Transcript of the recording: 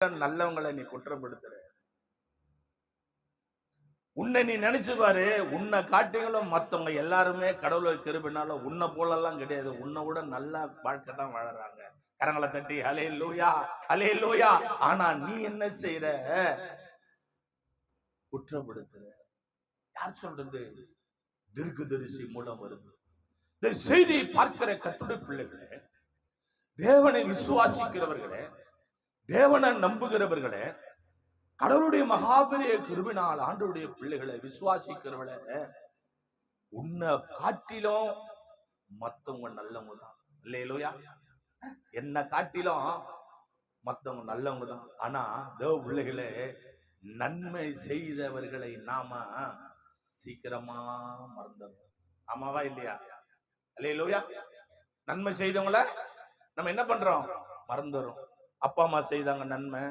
நல்லவங்களை நீ குற்றப்படுத்துற. உன்னை நீ நினைச்சு பாரு உன்னை காட்டிகளும் மத்தவங்க எல்லாருமே கடவுளை கிருபினால உன்னை போலெல்லாம் கிடையாது. உன்னை விட நல்லா வாழ்க்கை தான் வாழறாங்க. கரங்களை தட்டி அலே லூயா அலே லூயா ஆனா நீ என்ன செய்யற குற்றப்படுத்துற. யார் சொல்றது? திருக்கு தரிசி மூலம் வருது. இந்த செய்தியை பார்க்கிற கத்துடைய பிள்ளைகளே தேவனை விசுவாசிக்கிறவர்களே தேவனை நம்புகிறவர்களே கடவுளுடைய மகாபெரிய கிருபினால் ஆண்டருடைய பிள்ளைகளை விசுவாசிக்கிறவளை உன்னை காட்டிலும் மத்தவங்க நல்லவங்க தான் இல்லையிலோயா? என்ன காட்டிலும் மத்தவங்க நல்லவங்க தான் ஆனா தேவ பிள்ளைகளே நன்மை செய்தவர்களை நாம சீக்கிரமா மறந்துடும் ஆமாவா இல்லையா? இல்லையிலோயா? நன்மை செய்தவங்கள நம்ம என்ன பண்றோம்? மறந்துடும் அப்பா அம்மா செய்தாங்க நன்மை.